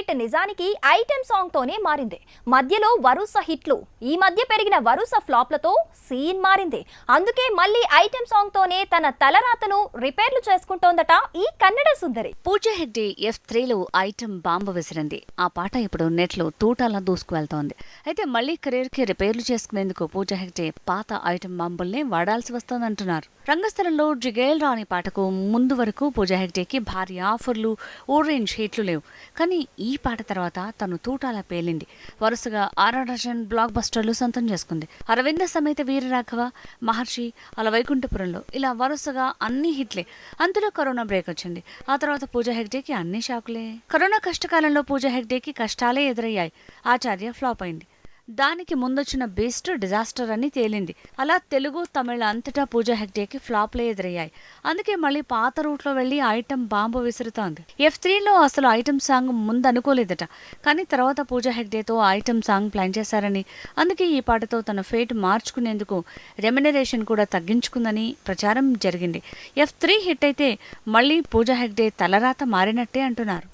Fate నిజానికి item song తోనే మారింది. మధ్యలో వరుస హిట్లు ఈ మధ్య పెరిగిన వరుస ఫ్లాప్లతో సీన్ మారింది. అందుకే మళ్ళీ ఐటెం సాంగ్ తోనే తన తలరాతను రిపేర్లు చేసుకుంటోందట ఈ కన్నడ సుందరి. పూజా హెగ్డే ఎఫ్ త్రీలో ఐటెం బాంబు విసిరింది. ఆ పాట ఇప్పుడు నెట్లో తూటాలా దూసుకువెళ్తోంది అయితే మళ్ళీ కెరీర్కి రిపేర్లు చేసుకునేందుకు పూజ హెగ్డే పాత ఐటెం బాంబుల్ని వాడాల్సి వస్తోందంటున్నారు. రంగస్థలంలో జిగేల్ రాని పాటకు ముందు వరకు పూజా హెగ్డేకి భారీ ఆఫర్లు ఓరేంజ్ హిట్లు లేవు. కానీ ఈ ఈ పాట తర్వాత తను తూటాల పేలింది. వరుసగా ఆరా డజన్ బ్లాక్ బస్టర్లు సొంతం చేసుకుంది. అరవింద సమేత వీరరాఘవ మహర్షి అలా వైకుంఠపురంలో ఇలా వరుసగా అన్ని హిట్లే. అంతలో కరోనా బ్రేక్ వచ్చింది. ఆ తర్వాత పూజా హెగ్డేకి అన్ని షాకులే. కరోనా కష్టకాలంలో పూజా హెగ్డేకి కష్టాలే ఎదురయ్యాయి. ఆచార్య ఫ్లాప్ అయింది. దానికి ముందొచ్చిన బెస్ట్ డిజాస్టర్ అని తేలింది. అలా తెలుగు తమిళ అంతటా పూజా హెగ్డేకి ఫ్లాప్లే ఎదురయ్యాయి. అందుకే మళ్ళీ పాత రూట్లో వెళ్ళి ఐటమ్ బాంబు విసురుతోంది. ఎఫ్ త్రీలో అసలు ఐటమ్ సాంగ్ ముందు అనుకోలేదట కానీ తర్వాత పూజా హెగ్డేతో ఐటమ్ సాంగ్ ప్లాన్ చేశారని. అందుకే ఈ పాటతో తన ఫేట్ మార్చుకునేందుకు రెమ్యునరేషన్ కూడా తగ్గించుకుందని ప్రచారం జరిగింది. ఎఫ్ త్రీ హిట్ అయితే మళ్ళీ పూజా హెగ్డే తలరాత మారినట్టే అంటున్నారు.